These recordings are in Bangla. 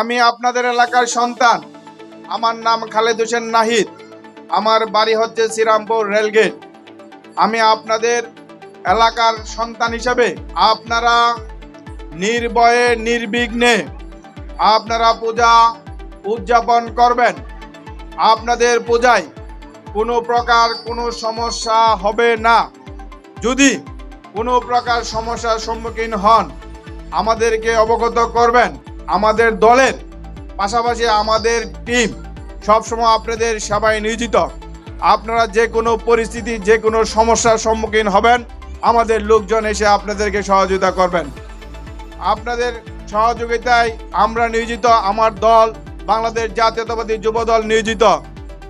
আমি আপনাদের এলাকার সন্তান। আমার নাম খালেদ হোসেন নাহিদ। আমার বাড়ি হচ্ছে শ্রীরামপুর রেলগেট। আমি আপনাদের এলাকার সন্তান হিসাবে আপনারা নির্ভয়ে, নির্বিঘ্নে আপনারা পূজা উদযাপন করবেন। আপনাদের পূজায় কোনো প্রকার কোনো সমস্যা হবে না। যদি কোনো প্রকার সমস্যার সম্মুখীন হন, আমাদেরকে অবগত করবেন। আমাদের দলের, পাশাপাশি আমাদের টিম সবসময় আপনাদের সেবায় নিয়োজিত। আপনারা যে কোনো পরিস্থিতি, যে কোনো সমস্যার সম্মুখীন হবেন, আমাদের লোকজন এসে আপনাদেরকে সহযোগিতা করবেন। আপনাদের সহযোগিতায় আমরা নিয়োজিত, আমার দল, বাংলাদেশ জাতীয়তাবাদী যুব দল নিয়োজিত।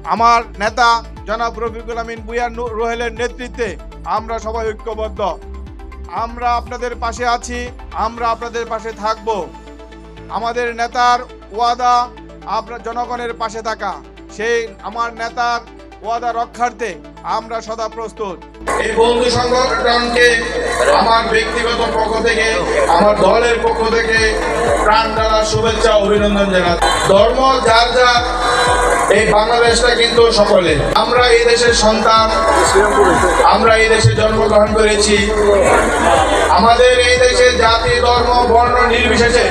আমার নেতা জনাব রফিকুল আমিন বুয়া রোহেলের নেতৃত্বে আমরা সবাই ঐক্যবদ্ধ। আমরা আপনাদের পাশে আছি, আমরা আপনাদের পাশে থাকব। আমাদের নেতার ওয়াদা আপনার জনগণের পাশে থাকা, সেই আমার নেতার ওয়াদা রক্ষার্থে আমরা সদা প্রস্তুত। এই বন্ধু সংগঠনকে আমার ব্যক্তিগত পক্ষ থেকে, আমার দলের পক্ষ থেকে প্রাণ দ্বারা শুভেচ্ছা অভিনন্দন জানাই ধর্ম যার যার, এই বাংলাদেশটা কিন্তু সকলে আমরা এই দেশের সন্তান, আমরা এই দেশে জন্মগ্রহণ করেছি। আমাদের এই দেশে জাতি, ধর্ম, বর্ণ নির্বিশেষে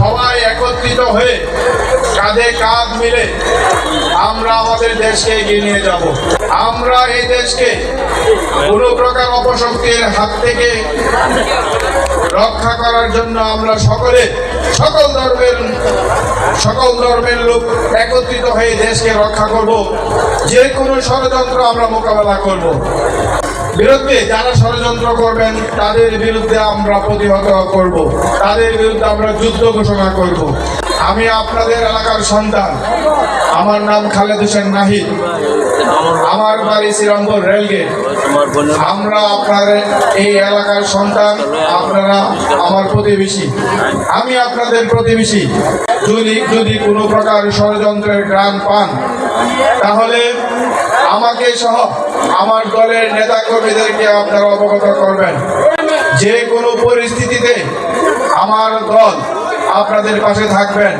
সবাই একত্রিত হয়ে কাঁধে কাঁধ মিলে আমরা আমাদের দেশকে এগিয়ে নিয়ে যাব। আমরা এই দেশকে কোনো প্রকার অপশক্তির হাত থেকে রক্ষা করার জন্য আমরা সকলে, সকল ধর্মের সকল ধর্মের লোক একত্রিত হয়ে দেশকে রক্ষা করব। যে কোনো ষড়যন্ত্র আমরা মোকাবেলা করব। বিরুদ্ধে যারা ষড়যন্ত্র করবেন, তাদের বিরুদ্ধে আমরা প্রতিহত করব। তাদের বিরুদ্ধে আমরা যুদ্ধ ঘোষণা করব। আমি আপনাদের এলাকার সন্তান। আমার নাম খালেদ হোসেন নাহিদ। আমার বাড়ি শ্রীরামপুর রেলগেট। আমরা আপনার এই এলাকার সন্তান, আপনারা আমার প্রতিবেশী। আমি আপনাদের প্রতিবেশী। যদি যদি কোনো প্রকার ষড়যন্ত্রের গ্রাম পান, তাহলে আমাকে সহ আমার দলের নেতা কর্মীদেরকে আপনারা অবগত করবেন। যে কোনো পরিস্থিতিতে আমার দল আপনাদের পাশে থাকবেন।